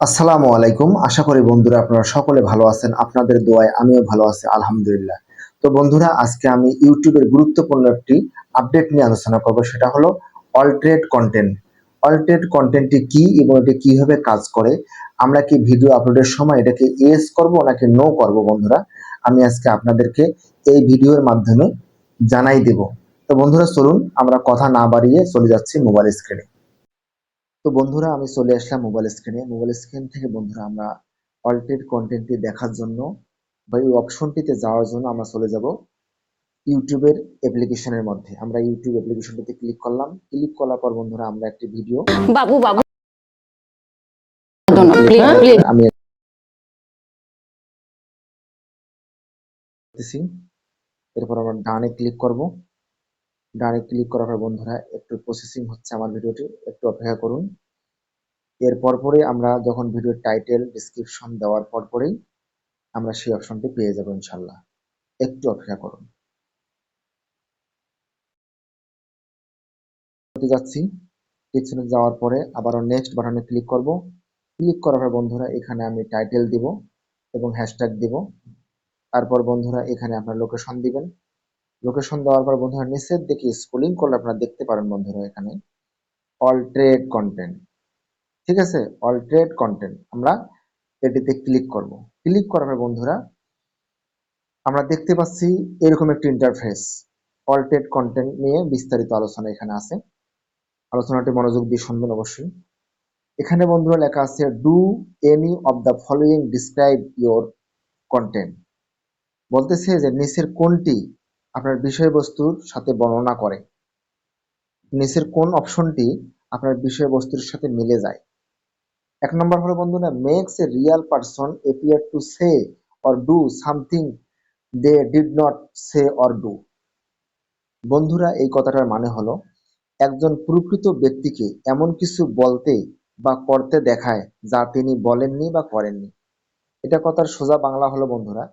আসসালামু আলাইকুম। আশা করি বন্ধুরা আপনারা সকলে ভালো আছেন। আপনাদের দোয়ায় আমিও ভালো আছি, আলহামদুলিল্লাহ। তো বন্ধুরা, আজকে আমি ইউটিউবের গুরুত্বপূর্ণ একটি আপডেট নিয়ে আলোচনা করব। সেটা হলো অল্টারেট কন্টেন্ট অল্টারেট কন্টেন্টটি কি এবং এটি কীভাবে কাজ করে? আমরা কি ভিডিও আপলোডের সময় এটাকে ইয়েস করব নাকি নো করব বন্ধুরা? আমি আজকে আপনাদেরকে এই ভিডিওর মাধ্যমে জানাই দেব। তো বন্ধুরা, চলুন আমরা কথা না বাড়িয়ে চলে যাচ্ছি মোবাইল স্ক্রিনে তো বন্ধুরা আমি চলে আসলাম মোবাইল স্ক্রিনে মোবাইল স্ক্রিন থেকে বন্ধুরা আমরা অল্টেড কন্টেন্টটি দেখার জন্য বা এই অপশনটিতে যাওয়ার জন্য আমরা চলে যাব ইউটিউবের অ্যাপ্লিকেশনের মধ্যে। আমরা ইউটিউব অ্যাপ্লিকেশনটিতে ক্লিক করলাম। ক্লিক করার পর বন্ধুরা আমরা একটি ভিডিও বাবু বাবু। প্লিজ আমি এরপর আমরা ডানে ক্লিক করব। ডানে ক্লিক করার পর বন্ধুরা একটু প্রসেসিং হচ্ছে আমার ভিডিওটি একটু অপেক্ষা করুন। এর পরপরই আমরা যখন ভিডিওর টাইটেল ডিসক্রিপশন দেওয়ার পরপরেই আমরা সেই অপশনটি পেয়ে যাব ইনশাল্লাহ। একটু অপেক্ষা করুন। যাচ্ছি পিছনে যাওয়ার পরে আবারও নেক্সট বাটনে ক্লিক করব। ক্লিক করার পর বন্ধুরা, এখানে আমি টাইটেল দিব এবং হ্যাশট্যাগ দিব। তারপর বন্ধুরা, এখানে আপনার লোকেশন দিবেন। লোকেশন দেওয়ার পর বন্ধুরা, নিচের দিকে স্ক্রলিং করলে আপনারা দেখতে পারেন বন্ধুরা এখানে। অল ট্রেড কন্টেন্ট ঠিক আছে? অল্টারেট কন্টেন্ট আমরা এটিতে ক্লিক করব। ক্লিক করার পর বন্ধুরা, আমরা দেখতে পাচ্ছি এরকম একটি ইন্টারফেস অল্টারেট কন্টেন্ট নিয়ে বিস্তারিত আলোচনা এখানে আছে। আলোচনাটি মনোযোগ দিয়ে শুনবেন অবশ্যই। এখানে বন্ধুরা লেখা আছে do any of the following describe your content বলতেছে যে, নিচের কোনটি আপনার বিষয়বস্তুর সাথে বর্ণনা করে? নিচের কোন অপশনটি আপনার বিষয়বস্তুর সাথে মিলে যায়? এক নম্বর হলো বন্ধুরা makes a real person appear to say or do something they did not say or do বন্ধুরা, এই কথাটার মানে হলো, একজন প্রকৃত ব্যক্তিকে এমন কিছু বলতে বা করতে দেখায় যা তিনি বলেননি বা করেননি। এটা কথার সোজা বাংলা হলো বন্ধুরা,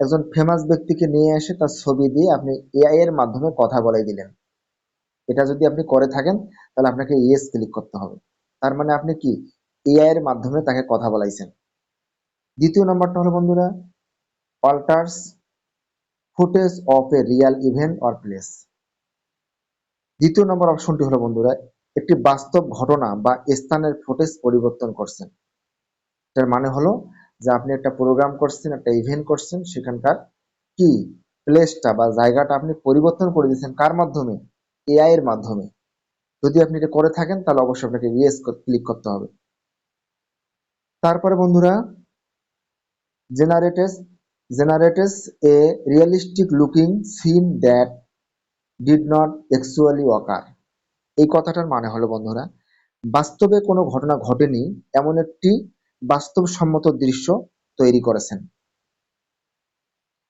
একজন ফেমাস ব্যক্তিকে নিয়ে এসে তার ছবি দিয়ে আপনি এআই এর মাধ্যমে কথা বলে দিলেন। এটা যদি আপনি করে থাকেন, তাহলে আপনাকে ইয়েস ক্লিক করতে হবে। তার মানে আপনি কি? এআই এর মাধ্যমে তাকে কথা বলাইছেন। দ্বিতীয় নম্বরটা হলো বন্ধুরা alters footage of a real event or place দ্বিতীয় নম্বর অপশনটি হলো বন্ধুরা, একটি বাস্তব ঘটনা বা স্থানের ফুটেজ পরিবর্তন করছেন। এটার মানে হলো যে আপনি একটা প্রোগ্রাম করছেন, একটা ইভেন্ট করছেন, সেখানকার কি প্লেসটা বা জায়গাটা আপনি পরিবর্তন করে দিয়েছেন কার মাধ্যমে? এআই এর মাধ্যমে। যদি আপনি এটা করে থাকেন, তাহলে অবশ্যই আপনাকে ইয়েস ক্লিক করতে হবে। তারপরে বন্ধুরা generates generates a realistic looking scene that did not actually occur এই কথাটার মানে হলো বন্ধুরা, বাস্তবে কোনো ঘটনা ঘটেনি, এমন একটি বাস্তবসম্মত দৃশ্য তৈরি করেছেন।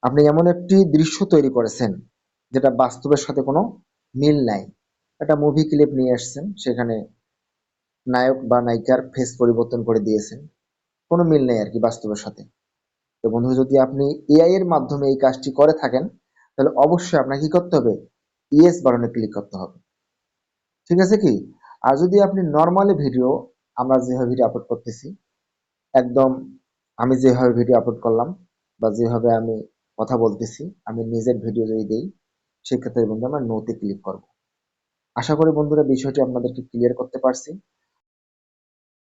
আপনি এমন একটি দৃশ্য তৈরি করেছেন যেটা বাস্তবের সাথে কোনো মিল নাই। একটা মুভি ক্লিপ নিয়ে আসছেন সেখানে নায়ক বা নায়িকার ফেস পরিবর্তন করে দিয়েছেন। কোনো মিল নেই আর কি বাস্তবের সাথে। তো বন্ধু যদি আপনি এআই এর মাধ্যমে এই কাজটি করে থাকেন, তাহলে অবশ্যই আপনাকে কি করতে হবে? ইয়েস বাটনে ক্লিক করতে হবে। ঠিক আছে কি? আর যদি আপনি নর্মালি ভিডিও আমরা যেভাবে ভিডিও আপলোড করতেছি, একদম আমি যেভাবে ভিডিও আপলোড করলাম বা যেভাবে আমি কথা বলতেছি, আমি নিজের ভিডিও যদি দিই সেক্ষেত্রে বন্ধু আমরা নোতে ক্লিক করব। আশা করি বন্ধুরা বিষয়টি আপনাদেরকে ক্লিয়ার করতে পারছি।